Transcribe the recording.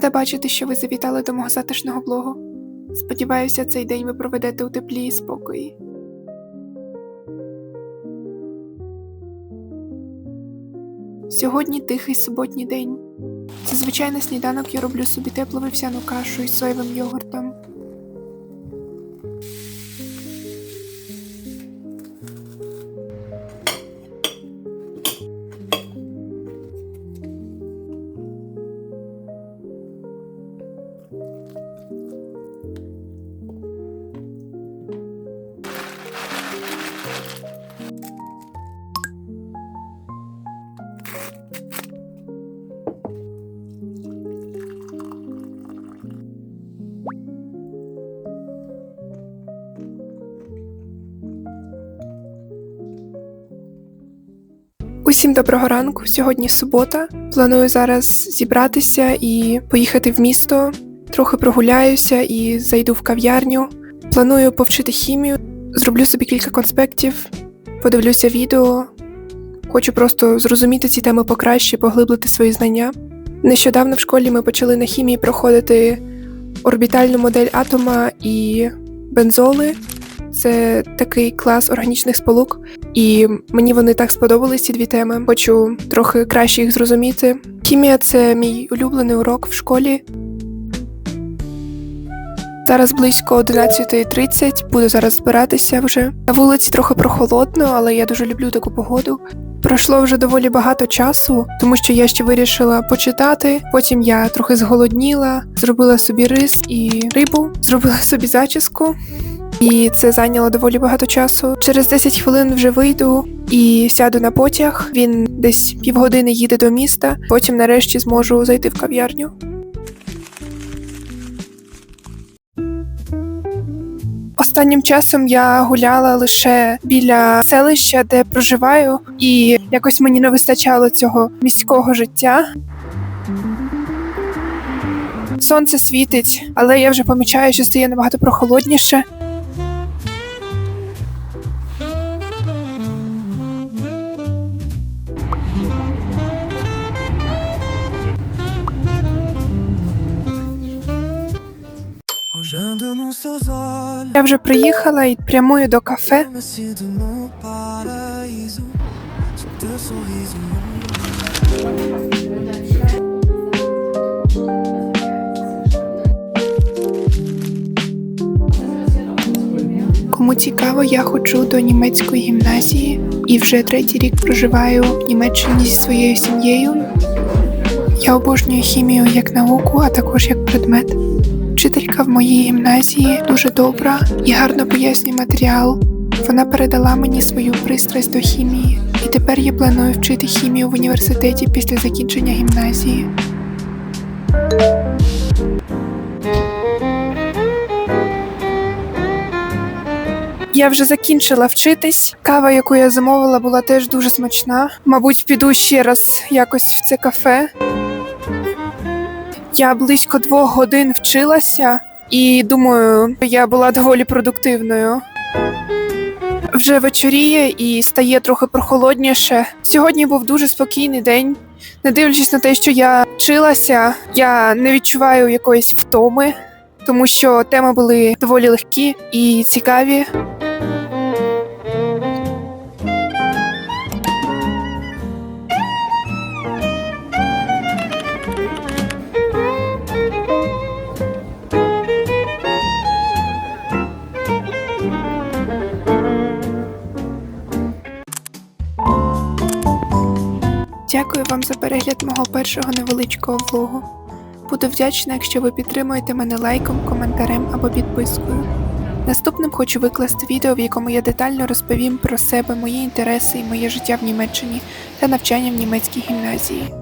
Рада бачити, що ви завітали до мого затишного блогу. Сподіваюся, цей день ви проведете у теплі і спокої. Сьогодні тихий суботній день. Зазвичай на сніданок я роблю собі теплу вівсяну кашу із соєвим йогуртом. Усім доброго ранку. Сьогодні субота. Планую зараз зібратися і поїхати в місто. Трохи прогуляюся і зайду в кав'ярню. Планую повчити хімію, зроблю собі кілька конспектів, подивлюся відео. Хочу просто зрозуміти ці теми покраще, поглиблити свої знання. Нещодавно в школі ми почали на хімії проходити орбітальну модель атома і бензоли. Це такий клас органічних сполук, і мені вони так сподобались ці дві теми. Хочу трохи краще їх зрозуміти. Хімія це мій улюблений урок в школі. Зараз близько 11.30, буду зараз збиратися вже. На вулиці трохи прохолодно, але я дуже люблю таку погоду. Пройшло вже доволі багато часу, тому що я ще вирішила почитати. Потім я трохи зголодніла, зробила собі рис і рибу, зробила собі зачіску. І це зайняло доволі багато часу. Через 10 хвилин вже вийду і сяду на потяг. Він десь півгодини їде до міста. Потім нарешті зможу зайти в кав'ярню. Останнім часом я гуляла лише біля селища, де проживаю, і якось мені не вистачало цього міського життя. Сонце світить, але я вже помічаю, що стає набагато прохолодніше. Я вже приїхала і прямую до кафе. Кому цікаво, я ходжу до німецької гімназії і вже третій рік проживаю в Німеччині зі своєю сім'єю. Я обожнюю хімію як науку, а також як предмет. Вчителька в моїй гімназії дуже добра і гарно пояснює матеріал. Вона передала мені свою пристрасть до хімії, і тепер я планую вчити хімію в університеті після закінчення гімназії. Я вже закінчила вчитись. Кава, яку я замовила, була теж дуже смачна. Мабуть, піду ще раз якось в це кафе. Я близько двох годин вчилася, і думаю, я була доволі продуктивною. Вже вечоріє і стає трохи прохолодніше. Сьогодні був дуже спокійний день. Не дивлячись на те, що я вчилася, я не відчуваю якоїсь втоми, тому що теми були доволі легкі і цікаві. Дякую вам за перегляд мого першого невеличкого влогу. Буду вдячна, якщо ви підтримуєте мене лайком, коментарем або підпискою. Наступним хочу викласти відео, в якому я детально розповім про себе, мої інтереси і моє життя в Німеччині та навчання в німецькій гімназії.